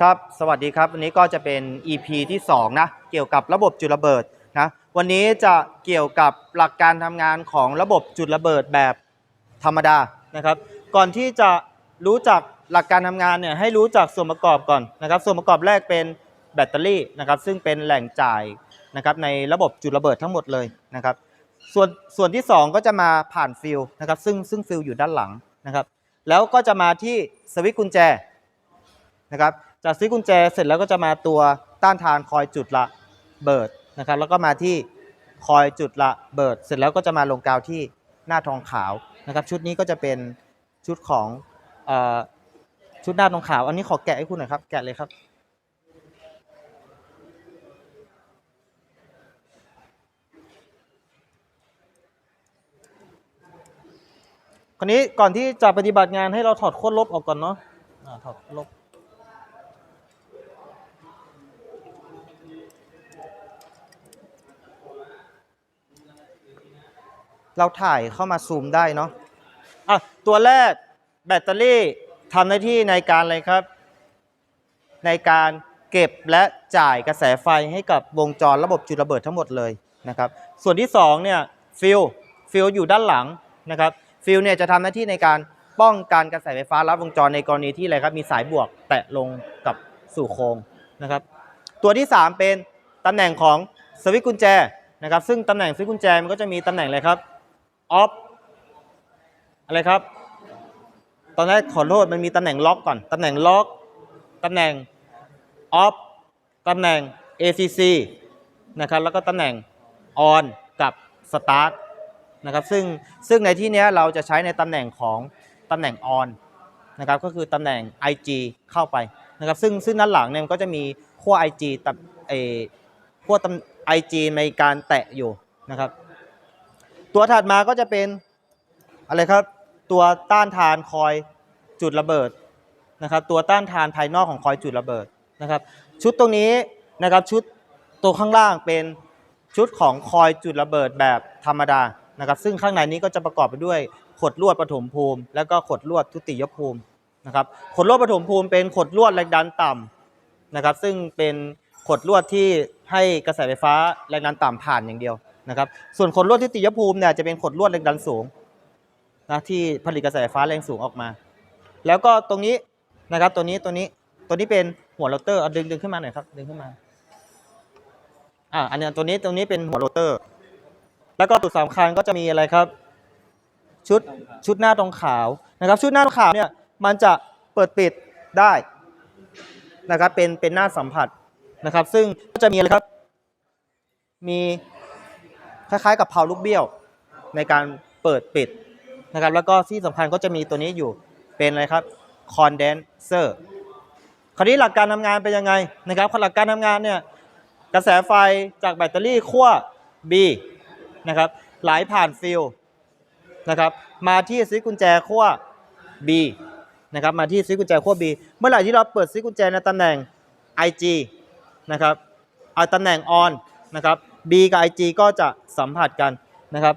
ครับ สวัสดีครับ วันนี้ก็จะเป็น EP ที่ 2 นะ เกี่ยวกับระบบจุดระเบิดนะ วันนี้จะเกี่ยวกับหลักการทำงานของระบบจุดระเบิดแบบธรรมดานะครับ ก่อนที่จะรู้จักหลักการทำงานเนี่ยให้รู้จักส่วนประกอบก่อนนะครับ ส่วนประกอบแรกเป็นแบตเตอรี่นะครับ ซึ่งเป็นแหล่งจ่ายนะครับในระบบจุดระเบิดทั้งหมดเลยนะครับ ส่วนส่วนที่ 2 ก็จะมาผ่านฟิลนะครับ ซึ่งซึ่งฟิลอยู่ด้านหลังนะครับ แล้วก็จะมาที่สวิตช์กุญแจนะครับ จากซื้อกุญแจเสร็จแล้วก็จะมาตัวต้านทานคอยจุดละเบิดนะครับ แล้วก็มาที่คอยจุดละเบิด เสร็จแล้วก็จะมาลงกาวที่หน้าทองขาวนะครับ ชุดนี้ก็จะเป็นชุดของอชุดหน้าทองขาว อันนี้ขอแกะให้คุณหน่อยครับ แกะเลยครับคราวนี้ก่อนที่จะปฏิบัติงานให้เราถอดขั้วลบออกก่อนเนาะถอดลบ เราถ่ายเข้ามาซูมได้เนาะอะตัวแรกแบตเตอรี่ทำหน้าที่ในการอะไรครับ ในการเก็บและจ่ายกระแสไฟให้กับวงจรระบบจุดระเบิดทั้งหมดเลยนะครับ ส่วนที่2เนี่ยฟิลฟิลอยู่ด้านหลังนะครับฟิลเนี่ยจะทำหน้าที่ในการป้องกันกระแสไฟฟ้าลัดวงจรในกรณีที่อะไรครับมีสายบวกแตะลงกับสู่โครงนะครับ ตัวที่ 3 เป็นตำแหน่งของสวิตช์กุญแจนะครับ ซึ่งตำแหน่งสวิตช์กุญแจมันก็จะมีตำแหน่งอะไรครับ ออฟอะไรครับ ตอนแรกขอโทษมันมีตำแหน่งล็อกก่อน ตำแหน่งล็อกตำแหน่งออฟตำแหน่ง ACC นะครับ แล้วก็ตำแหน่ง on กับ start นะครับ ซึ่งซึ่งในที่นี้เราจะใช้ในตำแหน่งของตำแหน่ง on นะครับ ก็คือตำแหน่ง IG เข้าไปนะครับ ซึ่งซึ่งด้านหลังเนี่ยมันก็จะมีขั้ว IG ตับเออขั้วตำ IG ในการแตะอยู่นะครับ ตัวถัดมาก็จะเป็นอะไรครับ ตัวต้านทานคอยจุดระเบิดนะครับ ตัวต้านทานภายนอกของคอยจุดระเบิดนะครับ ชุดตรงนี้นะครับชุดตัวข้างล่างเป็นชุดของคอยจุดระเบิดแบบธรรมดานะครับ ซึ่งข้างในนี้ก็จะประกอบไปด้วยขดลวดปฐมภูมิ แล้วก็ขดลวดทุติยภูมินะครับขดลวดปฐมภูมิเป็นขดลวดแรงดันต่ำนะครับ ซึ่งเป็นขดลวดที่ให้กระแสไฟฟ้าแรงดันต่ำผ่านอย่างเดียว นะครับ ส่วนขดลวดทุติยภูมิเนี่ยจะเป็นขดลวดแรงดันสูงนะที่ผลิตกระแสไฟฟ้าแรงสูงออกมา แล้วก็ตรงนี้นะครับตัวนี้ตัวนี้ตัวนี้เป็นหัวโรเตอร์เอาดึงดึงขึ้นมาหน่อยครับดึงขึ้นมาอ่าอันนี้ตัวนี้ตัวนี้เป็นหัวโรเตอร์ แล้วก็จุดสำคัญก็จะมีอะไรครับ ชุดชุดหน้าตรงขาวนะครับ ชุดหน้าตรงขาวเนี่ยมันจะเปิดปิดได้นะครับเป็นเป็นหน้าสัมผัสนะครับ ซึ่งก็จะมีอะไรครับ มี คล้ายๆ กับเพาลูกเบี้ยวในการเปิดปิดนะครับแล้วก็ที่สำคัญก็จะมีตัวนี้อยู่เป็นอะไรครับคอนเดนเซอร์คราวนี้หลักการทำงานเป็นยังไงนะครับหลักการทำงานเนี่ยกระแสไฟจากแบตเตอรี่ขั้ว B นะครับไหลผ่านฟิลนะครับมาที่สวิกุญแจขั้ว B นะครับมาที่สวิกุญแจขั้ว B เมื่อไหร่ที่เราเปิดสวิกุญแจในตำแหน่ง IG นะครับเอาตำแหน่ง on นะครับ B กับ IG ก็จะสัมผัสกันนะครับ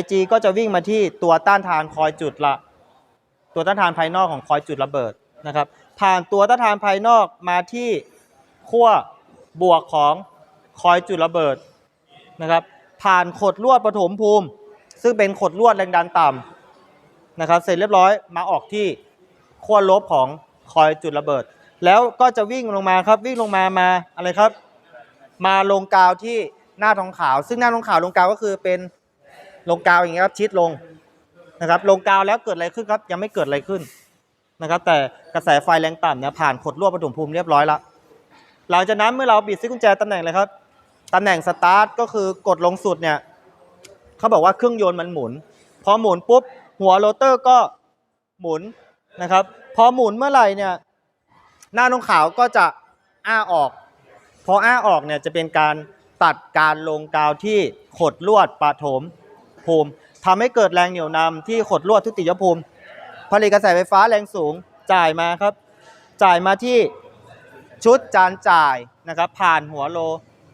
IG ก็จะวิ่งมาที่ตัวต้านทานคอยจุดละ ตัวต้านทานภายนอกของคอยจุดระเบิดนะครับ ผ่านตัวต้านทานภายนอกมาที่ขั้วบวกของคอยจุดระเบิดนะครับ ผ่านขดลวดปฐมภูมิ ซึ่งเป็นขดลวดแรงดันต่ำนะครับ เสร็จเรียบร้อยมาออกที่ขั้วลบของคอยจุดระเบิด แล้วก็จะวิ่งลงมาครับวิ่งลงมามาอะไรครับ มาลงกาวที่หน้าทองขาว ซึ่งหน้าทองขาวลงกาวก็คือเป็นลงกาวอย่างเงี้ยครับชิดลงนะครับ ลงกาวแล้วเกิดอะไรขึ้นครับ ยังไม่เกิดอะไรขึ้นนะครับ แต่กระแสไฟแรงต่ำเนี่ยผ่านขดลวดปฐมภูมิเรียบร้อยแล้วหลังจากนั้นเมื่อเราบิดซิกุญแจตำแหน่งเลยครับตำแหน่งสตาร์ทก็คือกดลงสุดเนี่ยเขาบอกว่าเครื่องยนต์มันหมุน พอหมุนปุ๊บหัวโรเตอร์ก็หมุนนะครับ พอหมุนเมื่อไหร่เนี่ยหน้าทองขาวก็จะอ้าออก พออ้าออกเนี่ยจะเป็นการตัดการลงกาวที่ขดลวดปฐมภูมิทำให้เกิดแรงเหนี่ยวนำที่ขดลวดทุติยภูมิ ผลิตกระแสไฟฟ้าแรงสูงจ่ายมาครับ จ่ายมาที่ชุดจานจ่ายนะครับ ผ่านหัวโร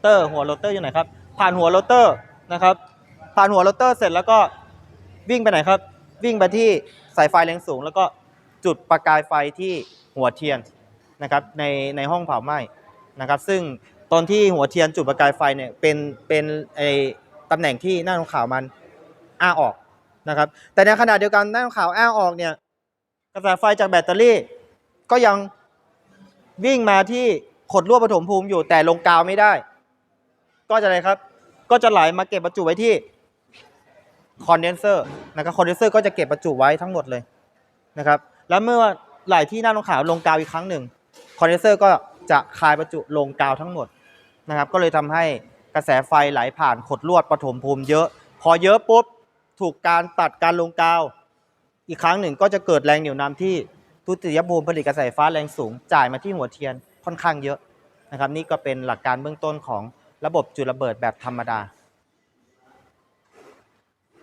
เตอร์ หัวโรเตอร์อยู่ไหนครับ ผ่านหัวโรเตอร์นะครับ ผ่านหัวโรเตอร์เสร็จแล้วก็วิ่งไปไหนครับ วิ่งไปที่สายไฟแรงสูง แล้วก็จุดประกายไฟที่หัวเทียนนะครับในในห้องเผาไหม้ นะครับ ซึ่งตอนที่หัวเทียนจุดประกายไฟเนี่ยเป็นเป็นไอตำแหน่งที่หน้าทองขาวมันอ้าออกนะครับ แต่ในขณะเดียวกันหน้าทองขาวอ้าออกเนี่ยกระแสไฟจากแบตเตอรี่ ก็ยังวิ่งมาที่ขดลวดปฐมภูมิอยู่แต่ลงกาวไม่ได้ ก็จะอะไรครับ ก็จะไหลมาเก็บบรรจุไว้ที่คอนเดนเซอร์นะครับคอนเดนเซอร์ก็จะเก็บบรรจุไว้ทั้งหมดเลยนะครับ แล้วเมื่อไหลที่หน้าทองขาวลงกาวอีกครั้งหนึ่งคอนเดนเซอร์ก็ จะคายบรรจุลงกาวทั้งหมดนะครับ ก็เลยทำให้กระแสไฟไหลผ่านขดลวดปฐมภูมิเยอะ พอเยอะปุ๊บถูกการตัดการลงกาว อีกครั้งหนึ่งก็จะเกิดแรงเหนี่ยวนำที่ทุติยภูมิผลิตกระแสไฟฟ้าแรงสูงจ่ายมาที่หัวเทียนค่อนข้างเยอะนะครับ นี่ก็เป็นหลักการเบื้องต้นของระบบจุดระเบิดแบบธรรมดา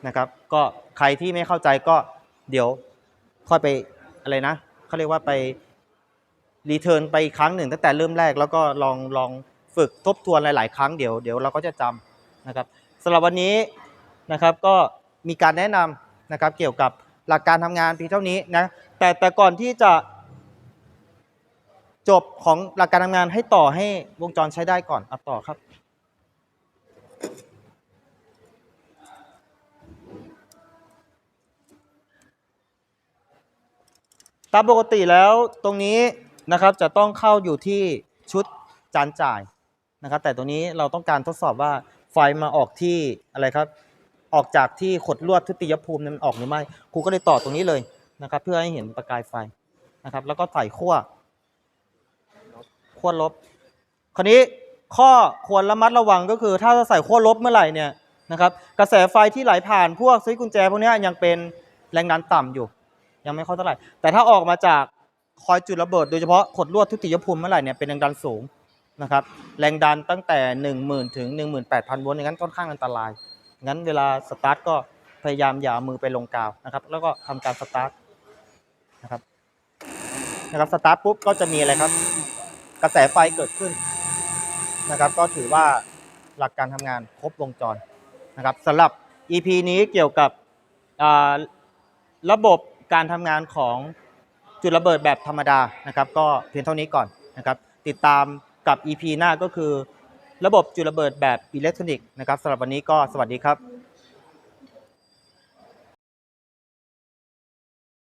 นะครับก็ใครที่ไม่เข้าใจก็เดี๋ยวค่อยไปอะไรนะเขาเรียกว่าไป รีเทิร์นไปอีกครั้งหนึ่งตั้งแต่เริ่มแรกแล้วก็ลองลองฝึกทบทวนหลาย ๆ ครั้งเดี๋ยวเดี๋ยวเราก็จะจำนะครับสำหรับวันนี้นะครับก็มีการแนะนำนะครับเกี่ยวกับหลักการทำงานเพียงเท่านี้นะแต่แต่ก่อนที่จะจบของหลักการทำงานให้ต่อให้วงจรใช้ได้ก่อนเอาต่อครับตามปกติแล้วตรงนี้ นะครับ จะต้องเข้าอยู่ที่ชุดจานจ่ายนะครับ แต่ตรงนี้เราต้องการทดสอบว่าไฟมาออกที่อะไรครับ ออกจากที่ขดลวดทุติยภูมินั้นออกหรือไม่ครูก็เลยต่อตรงนี้เลยนะครับ เพื่อให้เห็นประกายไฟนะครับ แล้วก็ใส่ขั้วขั้วลบ คราวนี้ข้อควรระมัดระวังก็คือ ถ้าจะใส่ขั้วลบเมื่อไหร่เนี่ยนะครับ กระแสไฟที่ไหลผ่านพวกสวิตช์กุญแจพวกนี้ยังเป็นแรงดันต่ำอยู่ ยังไม่ค่อยเท่าไหร่ แต่ถ้าออกมาจาก คอยจุดระเบิดโดยเฉพาะขดลวดทุติยภูมิเมื่อไหร่เนี่ยเป็นแรงดันสูงนะครับแรงดันตั้งแต่ 1 0,000 ถึง 18,000 โวลต์อย่างนั้นค่อนข้างอันตราย งั้นเวลาสตาร์ทก็พยายามอย่ามือไปลงกาวนะครับแล้วก็ทำการสตาร์ทนะครับนะครับสตาร์ทปุ๊บก็จะมีอะไรครับ กระแสไฟเกิดขึ้นนะครับ ก็ถือว่าหลักการทำงานครบวงจรนะครับสำหรับ EP นี้เกี่ยวกับระบบการทำงานของ จุดระเบิดแบบธรรมดานะครับก็เพียงเท่านี้ก่อนนะครับติดตามกับ EP หน้าก็คือ ระบบจุดระเบิดแบบอิเล็กทรอนิกส์นะครับสำหรับวันนี้ก็สวัสดีครับ